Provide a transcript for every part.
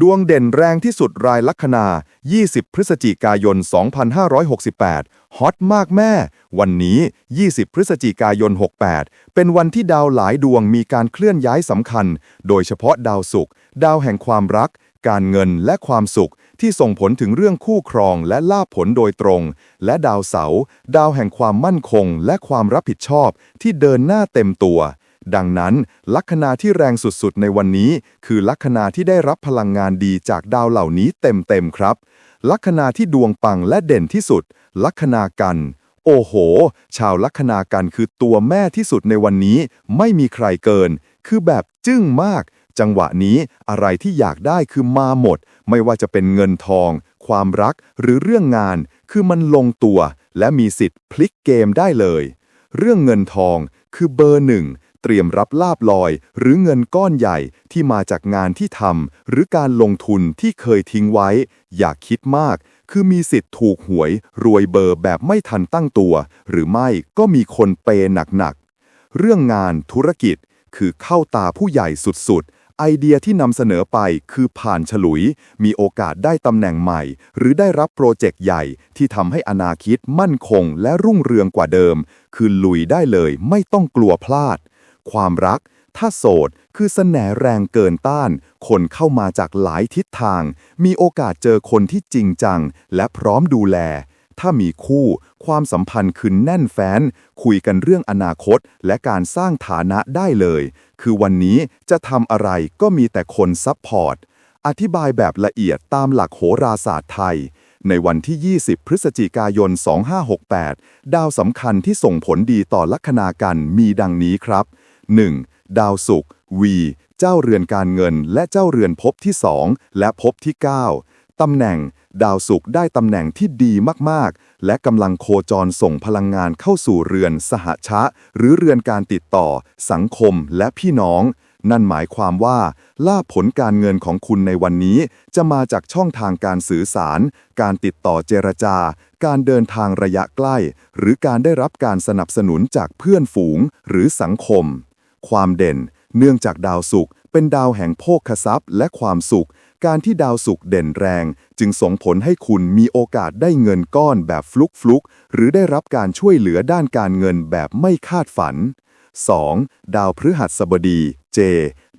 ดวงเด่นแรงที่สุดรายลัคนา 20 พฤศจิกายน 2568 ฮอตมากแม่ วันนี้ 20 พฤศจิกายน 68 เป็นวันที่ดาวหลายดวงมีการเคลื่อนย้ายสำคัญ โดยเฉพาะดาวศุกร์ดาวแห่งความรัก การเงินและความสุข ที่ส่งผลถึงเรื่องคู่ครองและลาภผลโดยตรง และดาวเสาร์ดาวแห่งความมั่นคง และความรับผิดชอบที่เดินหน้าเต็มตัว ดังนั้นลัคนาที่แรงสุดๆ ในวันนี้ คือลัคนาที่ได้รับพลังงานดีจากดาวเหล่านี้เต็มๆครับ ลัคนาที่ดวงปังและเด่นที่สุด ลัคนากัน โอ้โห ชาวลัคนากันคือตัวแม่ที่สุดในวันนี้ ไม่มีใครเกิน คือแบบจึ้งมาก จังหวะนี้อะไรที่อยากได้คือมาหมด ไม่ว่าจะเป็นเงินทอง ความรักหรือเรื่องงาน คือมันลงตัว และมีสิทธิ์พลิกเกมได้เลย เรื่องเงินทองคือเบอร์หนึ่ง เตรียมรับลาบลอย หรือเงินก้อนใหญ่ที่มาจากงานที่ทำหรือการลงทุนที่เคยทิ้งไว้ อย่าคิดมาก คือมีสิทธิ์ถูกหวย รวยเบอร์แบบไม่ทันตั้งตัว หรือไม่ก็มีคนเปย์หนักๆ เรื่องงานธุรกิจ คือเข้าตาผู้ใหญ่สุดๆไอเดียที่นำเสนอไปคือผ่านฉลุย มีโอกาสได้ตำแหน่งใหม่ หรือได้รับโปรเจกต์ใหญ่ที่ทำให้อนาคิตมั่นคงและรุ่งเรืองกว่าเดิม คือลุยได้เลยไม่ต้องกลัวพลาด ความรัก ถ้าโสด คือสแสนแรงเกินต้าน คนเข้ามาจากหลายทิศทาง มีโอกาสเจอคนที่จริงจัง และพร้อมดูแล ถ้ามีคู่ ความสัมพันธ์คือแน่นแฟ้น คุยกันเรื่องอนาคต และการสร้างฐานะได้เลย คือวันนี้จะทำอะไรก็มีแต่คนซัพพอร์ต อธิบายแบบละเอียดตามหลักโหราศาสตร์ไทยในวันที่ 20 พฤศจิกายน 2568 ดาวสำคัญที่ส่งผลดีต่อลัคนากันมีดังนี้ครับ 1. ดาวศุกร์วีเจ้าเรือนการเงินและเจ้าเรือนภพที่ 2 และภพที่ 9 ตำแหน่ง ดาวศุกร์ได้ตำแหน่งที่ดีมาก ๆ และกำลังโคจรส่งพลังงานเข้าสู่เรือนสหชะ หรือเรือนการติดต่อ สังคมและพี่น้อง นั่นหมายความว่า ลาภผลการเงินของคุณในวันนี้ จะมาจากช่องทางการสื่อสาร การติดต่อเจรจา การเดินทางระยะใกล้ หรือการได้รับการสนับสนุนจากเพื่อนฝูง หรือสังคม ความเด่น เนื่องจากดาวศุกร์เป็นดาวแห่งโภคทรัพย์ และความสุข การที่ดาวศุกร์เด่นแรง จึงส่งผลให้คุณมีโอกาสได้เงินก้อนแบบฟลุกฟลุกหรือได้รับการช่วยเหลือด้านการเงินแบบไม่คาดฝัน 2. ดาวพฤหัสบดี เจ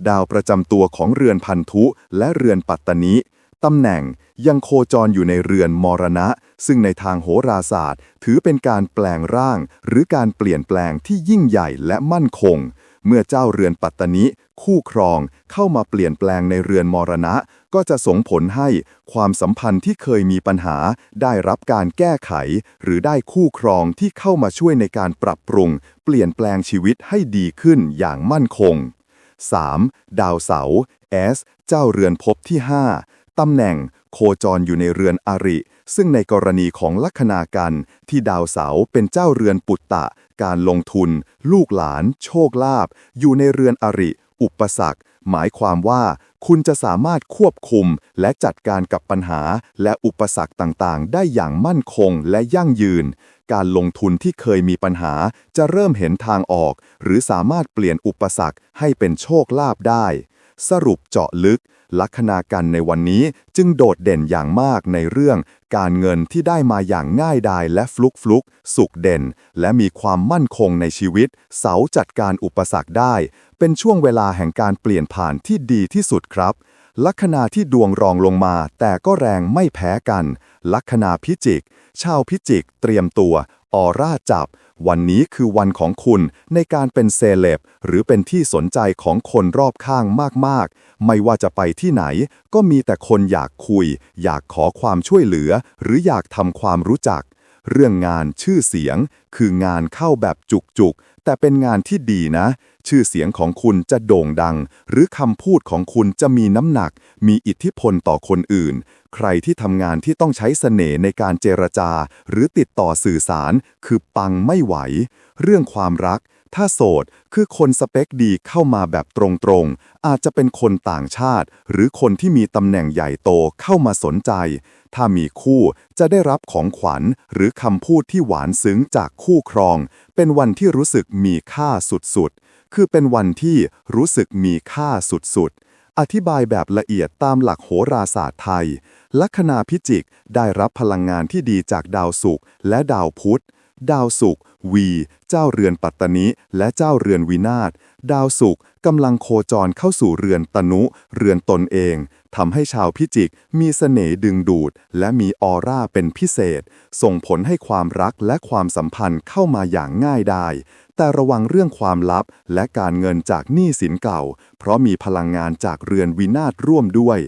ดาวประจำตัวของเรือนพันธุ และเรือนปัตตนิตำแหน่งยังโคจรอยู่ในเรือนมรณะ ซึ่งในทางโหราศาสตร์ ถือเป็นการแปลงร่าง หรือการเปลี่ยนแปลงที่ยิ่งใหญ่และมั่นคง เมื่อเจ้าเรือนปัตตนิคู่ครองเข้ามาเปลี่ยนแปลงในเรือนมรณะ ก็จะส่งผลให้ความสัมพันธ์ที่เคยมีปัญหา ได้รับการแก้ไข หรือได้คู่ครองที่เข้ามาช่วยในการปรับปรุง เปลี่ยนแปลงชีวิตให้ดีขึ้นอย่างมั่นคง 3. ดาวเสาร์ S เจ้าเรือนภพที่ 5 ตำแหน่งโคจรอยู่ในเรือนอริ ซึ่งในกรณีของลัคนากันที่ดาวเสาร์เป็นเจ้าเรือนปุตตะ การลงทุน ลูกหลาน โชคลาภอยู่ในเรือนอริ อุปสรรค หมายความว่าคุณจะสามารถควบคุมและจัดการกับปัญหา และอุปสรรคต่างๆ ได้อย่างมั่นคงและยั่งยืน การลงทุนที่เคยมีปัญหาจะเริ่มเห็นทางออก หรือสามารถเปลี่ยนอุปสรรคให้เป็นโชคลาภได้ สรุปเจาะลึก ลัคนากันในวันนี้จึงโดดเด่นอย่างมากในเรื่อง การเงินที่ได้มาอย่างง่ายดายและฟลุกฟลุกสุขเด่น และมีความมั่นคงในชีวิต เสาจัดการอุปสรรคได้ เป็นช่วงเวลาแห่งการเปลี่ยนผ่านที่ดีที่สุดครับลัคนาที่ดวงรองลงมา แต่ก็แรงไม่แพ้กัน ลัคนาพิจิก ชาวพิจิก เตรียมตัว ออร่าจับ วันนี้คือวันของคุณในการเป็นเซเลบหรือเป็นที่สนใจของคนรอบข้างมากๆ ไม่ว่าจะไปที่ไหน ก็มีแต่คนอยากคุย อยากขอความช่วยเหลือ หรืออยากทำความรู้จัก เรื่องงานชื่อเสียง คืองานเข้าแบบจุกๆ แต่เป็นงานที่ดีนะ ชื่อเสียงของคุณจะโด่งดัง หรือคำพูดของคุณจะมีน้ำหนัก มีอิทธิพลต่อคนอื่น ใครที่ทำงานที่ต้องใช้เสน่ห์ในการเจรจา หรือติดต่อสื่อสาร คือปังไม่ไหว เรื่องความรัก ถ้าโสด คือคนสเปคดีเข้ามาแบบตรงๆ อาจจะเป็นคนต่างชาติ หรือคนที่มีตำแหน่งใหญ่โตเข้ามาสนใจ ถ้ามีคู่จะได้รับของขวัญ หรือคำพูดที่หวานซึ้งจากคู่ครอง เป็นวันที่รู้สึกมีค่าสุดๆคือเป็นวันที่รู้สึกมีค่าสุดๆ อธิบายแบบละเอียดตามหลักโหราศาสตร์ไทย ลัคนาพิจิกได้รับพลังงานที่ดีจากดาวศุกร์และดาวพุธ ดาวศุกร์วี เจ้าเรือนปัตตนิ และเจ้าเรือนวินาศดาวศุกร์กำลังโคจรเข้าสู่เรือนตนุ เรือนตนเองทำให้ชาวพิจิกมีเสน่ห์ดึงดูด และมีออร่าเป็นพิเศษ ส่งผลให้ความรักและความสัมพันธ์เข้ามาอย่างง่ายได้แต่ระวังเรื่องความลับและการเงินจากหนี้สินเก่า เพราะมีพลังงานจากเรือนวินาศร่วมด้วย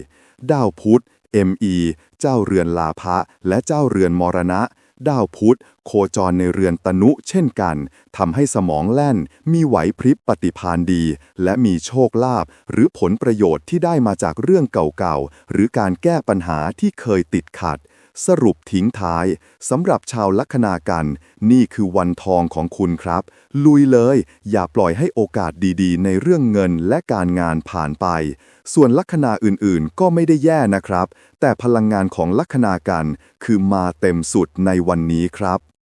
ดาวพุธ ME เจ้าเรือนลาภะและเจ้าเรือนมรณะ ดาวพุธโคจรในเรือนตนุเช่นกันทำให้สมองแล่น มีไหวพริบปฏิพานดี และมีโชคลาภหรือผลประโยชน์ที่ได้มาจากเรื่องเก่าๆ หรือการแก้ปัญหาที่เคยติดขัด สรุปทิ้งท้ายสำหรับชาวลัคนากัน นี่คือวันทองของคุณครับ ลุยเลย อย่าปล่อยให้โอกาสดีๆ ในเรื่องเงินและการงานผ่านไป ส่วนลัคนาอื่นๆ ก็ไม่ได้แย่นะครับ แต่พลังงานของลัคนากัน คือมาเต็มสุดในวันนี้ครับ